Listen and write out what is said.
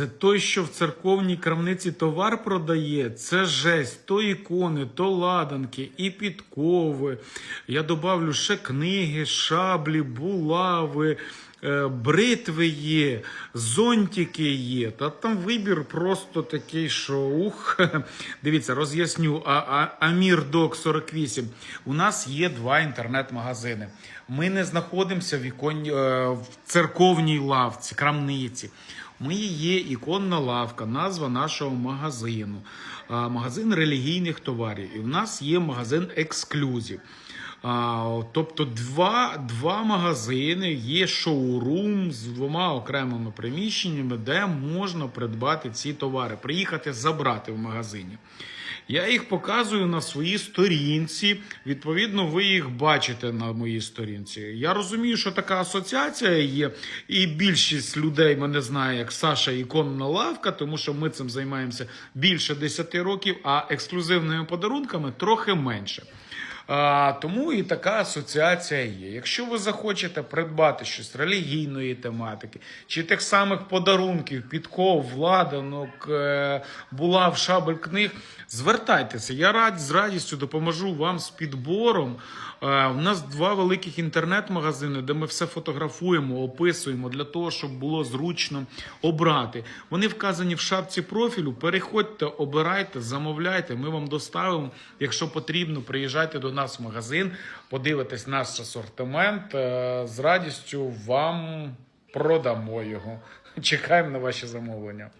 Це той, що в церковній крамниці товар продає. Це жесть. То ікони, то ладанки, і підкови. Я добавлю ще книги, шаблі, булави. е, Бритви є, зонтики є, та там вибір просто такий, що ух. Дивіться, роз'ясню. А, а, Амір Док 48. У нас є два інтернет-магазини. Ми не знаходимося в, ікон... е, в церковній лавці, крамниці. Ми є іконна лавка, назва нашого магазину. Магазин релігійних товарів. І в нас є магазин ексклюзів. А, тобто два, два магазини, є шоурум з двома окремими приміщеннями, де можна придбати ці товари, приїхати забрати в магазині. Я їх показую на своїй сторінці. Відповідно, ви їх бачите на моїй сторінці. Я розумію, що така асоціація є, і більшість людей мене знає як Саша Іконна лавка, тому що ми цим займаємося більше 10 років, а ексклюзивними подарунками трохи менше. А, тому і така асоціація є. Якщо ви захочете придбати щось релігійної тематики, чи тих самих подарунків, підков, владанок, е, булав, шабель книг, звертайтеся. Я рад з радістю допоможу вам з підбором. Е, у нас два великих інтернет-магазини, де ми все фотографуємо, описуємо для того, щоб було зручно обрати. Вони вказані в шапці профілю. Переходьте, обирайте, замовляйте. Ми вам доставимо. Якщо потрібно, приїжджайте до нас в магазин, подивитесь наш асортимент. Е, З радістю вам продамо його. Чекаємо на ваші замовлення.